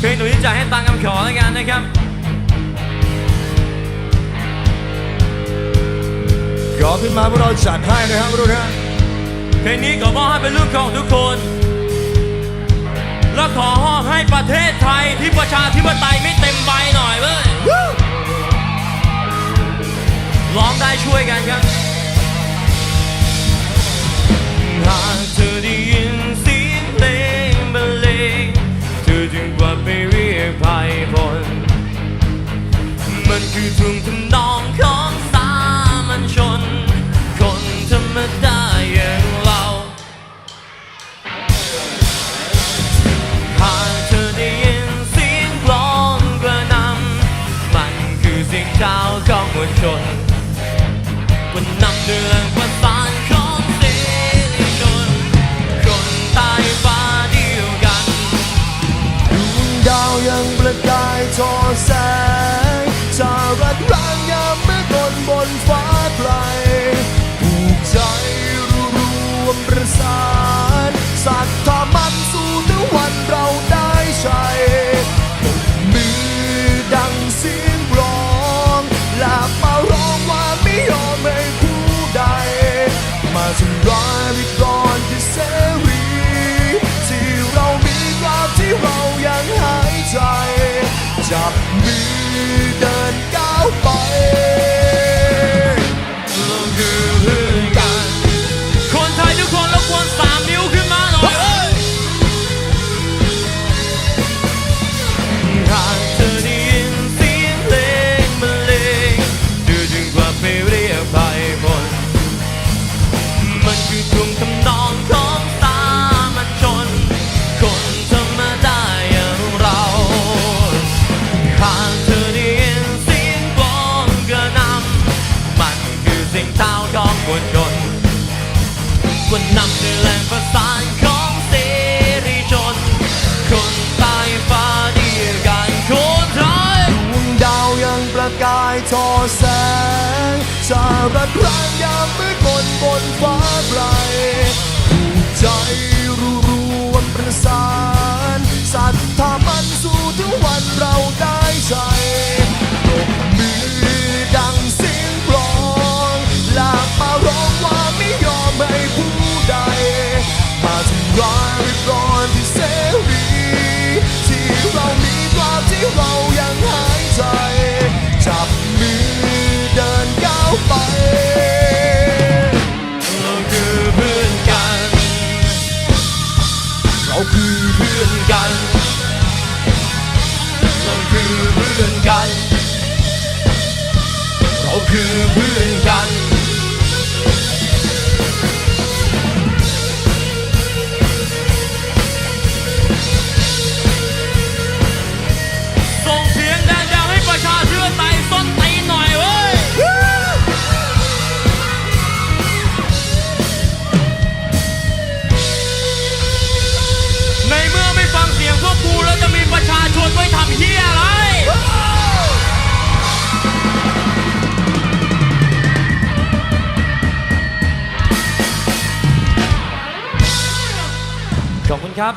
เพลงตัวนี้จะให้ตังคำขอแล้วกันนะครับ ขอขึ้นมาพวกเราจัดให้นะครับทุกท่านเพลงนี้ขอมอบให้เป็นลูกของทุกคน และขอมอบให้ประเทศไทยที่ประชาธิปไตยไม่เต็มใบหน่อยเว้ยร้องได้ช่วยกันครับหาก มันคือทุ่งทำนองของสามัญชน คนธรรมดาอย่างเราหากเธอได้ยินเสียงกลองกระนำมันคือเสียงเช้าของมวลชนมันนำเดืองประสานของเสรีชน คนใต้ฟ้าเดียวกันดวงดาวยังประกายทอแสง สารัดร่างยามเมื่อกลบนฟ้าไกลผูกใจรวมประสานศรัทธามันสู่ถึงวันเราได้ใชัยปรบมือดังเสียงร้องและมาร้องว่าไม่ยอมให้ผู้ใด มาทำร้ายวิกรที่เสรีที่เรามีตราบที่เรายังหายใจจับ เท้าของมวลชนกวนนำด้วยแรงประสานของเสรีชน คนใต้ฟ้าเดียวกันคนไทยดวงดาวยังประกายทอแสงสาระคร่างยามมืดมนบนฟ้าไกลใจ กันเราคือเพื่อนกัน เราคือเพื่อนกัน ขอบคุณครับ